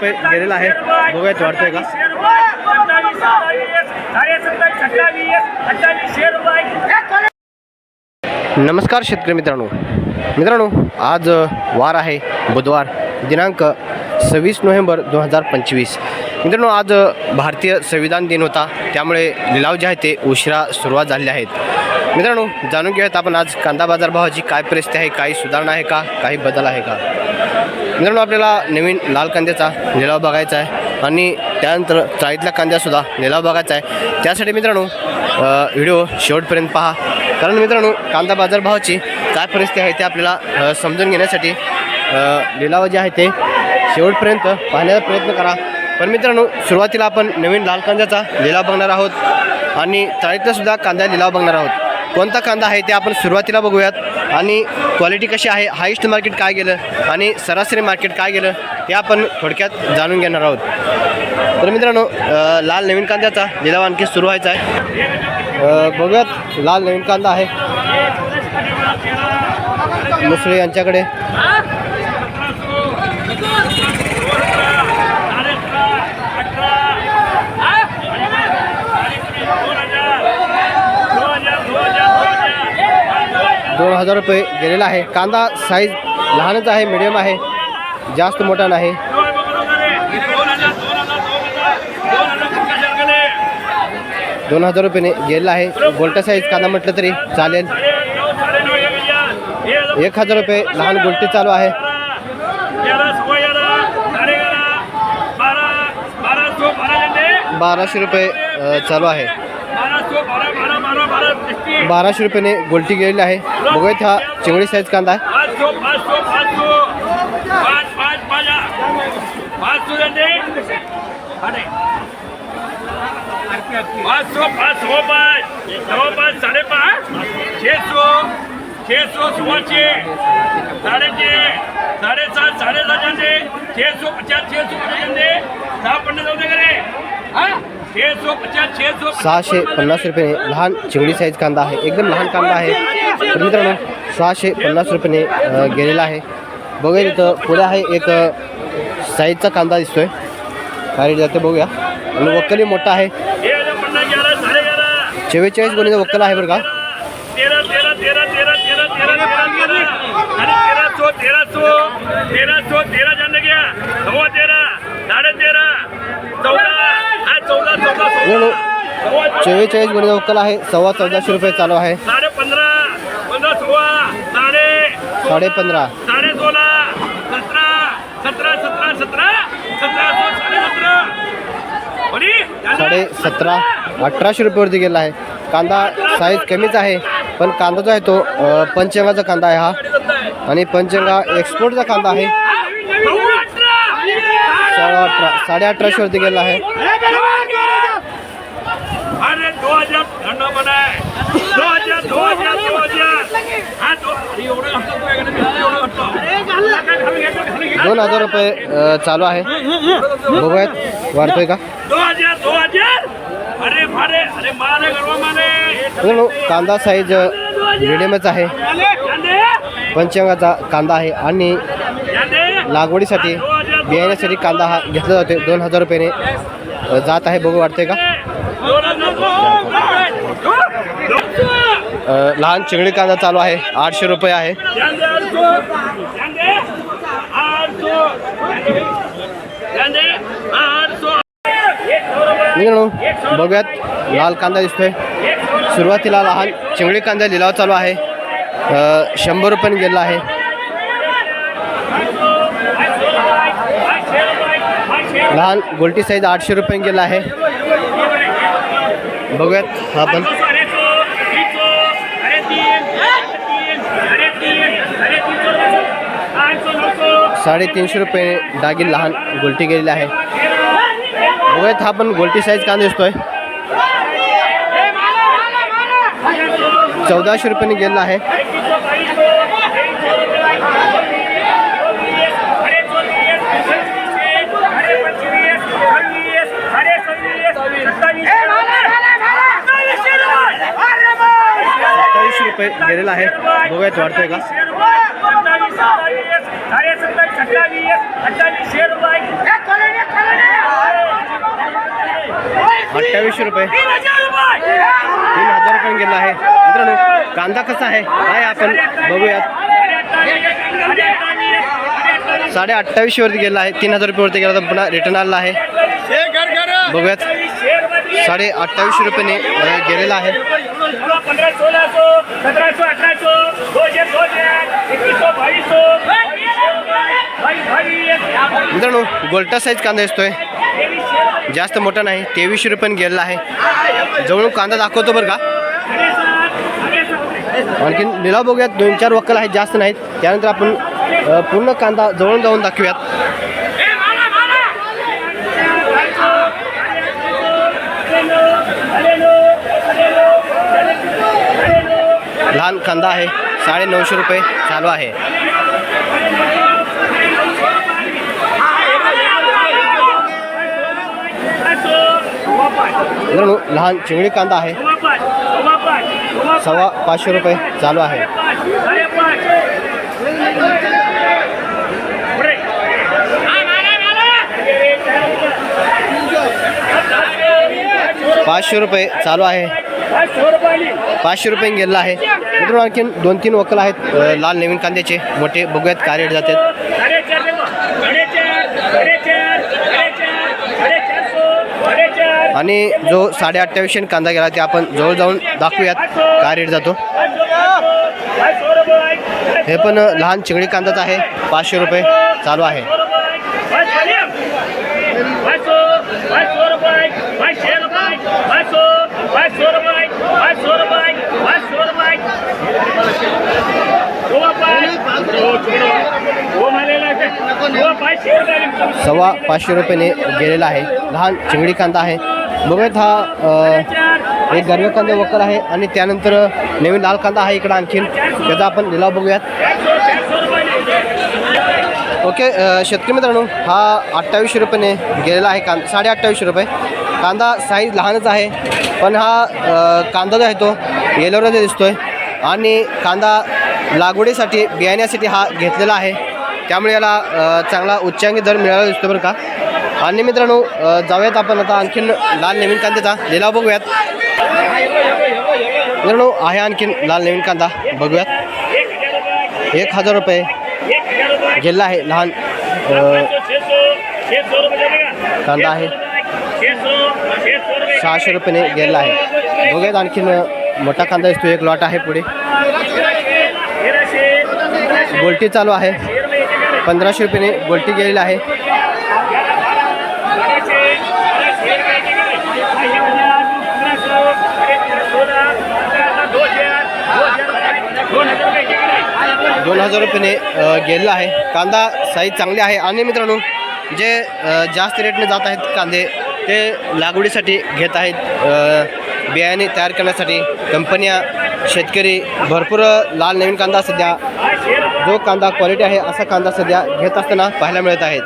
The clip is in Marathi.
रुपये गेलेला आहे. बघूयात वाढतोय का? नमस्कार शेतकरी मित्रांनो. मित्रांनो आज वार आहे बुधवार दिनांक सव्वीस नोव्हेंबर दोन हजार पंचवीस. मित्रांनो आज भारतीय संविधान दिन होता. त्यामुळे लिलाव जे आहे ते उशिरा सुरुवात झालेले आहेत मित्रांनो जाणून घेऊयात आपण आज कांदा बाजार भावाची काय परिस्थिती आहे काही सुधारणा आहे का काही बदल आहे का? मित्रांनो आपल्याला नवीन लाल कांद्याचा लिलाव बघायचा आहे आणि त्यानंतर चाळीतल्या कांद्यासुद्धा लिलाव बघायचा आहे. त्यासाठी मित्रांनो व्हिडिओ शेवटपर्यंत पहा. कारण मित्रांनो कांदा बाजारभावाची काय परिस्थिती आहे ते आपल्याला समजून घेण्यासाठी लिलाव जे आहे ते शेवटपर्यंत पाहण्याचा प्रयत्न करा. पण मित्रांनो सुरुवातीला आपण नवीन लाल कांद्याचा लिलाव बघणार आहोत आणि चाळीतलासुद्धा कांदा लिलाव बघणार आहोत. कोणता कांदा आहे ते आपण सुरुवातीला बघूयात. आणि क्वालिटी कशी आहे हायेस्ट मार्केट काय गेलं आणि सरासरी मार्केट काय गेलं हे आपण थोडक्यात जाणून घेणार आहोत. तर मित्रांनो लाल नवीन कांद्याचा लिलाव आणखी सुरू व्हायचा आहे. बघूयात लाल नवीन कांदा आहे. मुसळे यांच्याकडे. हजार रुपये गेलेला आहे. कांदा साईज लहानच आहे मिडियम आहे. जास्त मोठा नाही. दोन हजार रुपयेने गेलेला आहे. गोल्टा साईज कांदा म्हटलं तरी चालेल. एक हजार रुपये लहान गोल्टी चालू आहे. बाराशे रुपये चालू आहे. बाराशे रुपयाने गोलटी गेलेली आहे. बघूयात हा चिवडी साईज कांदा साडेसात साडेसात छे सो पचास छे सो पचास दहा पन्नास होते का रे हा. सहाशे पन्नास रुपये लहान चिवडी साईज कांदा आहे. एकदम लहान कांदा आहे. तर मित्रांनो सहाशे पन्नास रुपये गेलेला आहे. बघूया तिथं पुढे आहे एक साईजचा कांदा दिसतोय. काय जाते बघूया. आणि वक्कलही मोठा आहे. चव्वेचाळीस गुणीचा वक्कल आहे बरं का. तेरा सो तेरा जाने गया सवा तेरा साढ़े तेरा चौदह सव्वा चव्वेचाळीस गुणिले वक्कल आहे. सव्वा चौदाशे रुपये चालू आहे. साडे पंधरा साडे सोळा सतरा सतरा सतरा सतरा साडे सतरा. अठराशे रुपयावरती गेला आहे. कांदा साईज कमीच आहे पण कांदा जो आहे तो अ, पंचगंगाचा कांदा आहे हा. आणि पंचगंगा एक्सपोर्टचा कांदा आहे. साडे अठरा साडे अठराशेवरती गेला आहे. दोन हजार रुपये चालू आहे. बघूयात वाढतोय का? कांदा साईज मिडियमच आहे. यादे पंचगंगाचा कांदा आहे आणि लागवडीसाठी बियाण्यासाठी कांदा हा घेतला जातो दोन हजार रुपयाने जात आहे. बघू वाटतंय का दोन हजार दो. दो. अ, लहान चिंगडी कांदा चालू आहे. आठशे रुपये आहे. बघूयात लाल कांदा दिसतोय. सुरुवातीला लहान चिंगडी कांदा लिलाव चालू आहे. शंभर रुपयाने गेला आहे. लहान गोल्टी साईज आठशे रुपयाने गेला आहे. बघूयात हा पण साडेतीनशे रुपये डागिल लहान गोल्टी गेलेली आहे. बघूयात हा पण गोल्टी साईज कांदा दिसतोय. चौदाशे रुपयाने गेलेला आहे. सत्तावीसशे रुपये गेलेला आहे. बघूयात वाढतोय का? अठ्ठावीस अठ्ठावीसशे रुपये. तीन हजार रुपये! गेला आहे. मित्रांनो कांदा कसा आहे? काय आपण बघूयात. साडे अठ्ठावीसशे वरती गेला आहे. तीन हजार रुपयेवरती गेला तर पुन्हा रिटर्न आला आहे. बघूयात. साडे अठ्ठावीसशे रुपये गेलेला आहे. पंधरा सोळा सो मित्रांनो गोल्टा साईज कांदा दिसतोय. जास्त मोठा नाही तेवीसशे रुपयाने गेलेला आहे. जवळून कांदा दाखवतो बरं का. आणखी लिलाव बघूयात दोन चार वक्कल आहेत जास्त नाहीत. त्यानंतर आपण पूर्ण कांदा जवळून जाऊन दाखवूयात. लहान कांदा आहे साडे नऊशे रुपये चालू आहे. मित्रांनो लहान चिंगडी कांदा आहे. सव्वा पाचशे रुपये चालू आहे. पाचशे रुपये चालू आहे. पाचशे रुपये गेलेला आहे. मित्रांनो आणखीन दोन तीन वकल आहेत लाल नवीन कांद्याचे. मोठे बघूयात काय रेट जातात. आणि जो साडे अठ्ठावीसशे कांदा गेला ते आपण जवळ जाऊन दाखवूयात काय रेट जातो. हे पण लहान चिंगडी कांदाच आहे. पाचशे रुपये चालू आहे. सव्वा पाचशे रुपयाने गेलेला आहे. लहान चिंगडी कांदा आहे. बघूयात हा एक गरवे कांदे वक्कल आहे आणि त्यानंतर नवीन लाल कांदा आहे इकडं आणखीन. त्याचा आपण लिलाव बघूयात. ओके शेतकरी मित्रांनो हा अठ्ठावीसशे रुपयाने गेलेला आहे कांदा साडे अठ्ठावीसशे रुपये. कांदा साईज लहानच आहे पण हा कांदा जो आहे तो येलोरा दिसतोय. आणि कांदा लागवडीसाठी बियाण्यासाठी हा घेतलेला आहे. त्यामुळे याला चांगला उच्चांकी दर मिळाला दिसतो बरं का. आणि मित्रांनो जाऊयात आपण आता आणखीन लाल नवीन कांद्याचा लिलाव बघूयात. मित्रांनो आहे आणखीन लाल नवीन कांदा बघूयात. एक हजार रुपये गेला आहे लहान कांदा आहे. सहाशे रुपयाने गेला आहे. बघूयात आणखीन मोठा कांदा दिसतो एक लॉट आहे पुढे. गोल्टी चालू आहे. पंधराशे रुपयाने गोल्टी गेलेली आहे. दोन हजार रुपयाने गेलेला आहे. कांदा साईज चांगली आहे. आणि मित्रांनो जे जास्त रेटने जात आहेत कांदे ते लागवडीसाठी घेत आहेत. बियाणे तयार करण्यासाठी कंपन्या शेतकरी भरपूर लाल नवीन कांदा सध्या जो कांदा क्वालिटी आहे असा कांदा सध्या घेत असताना पाहायला मिळत आहेत.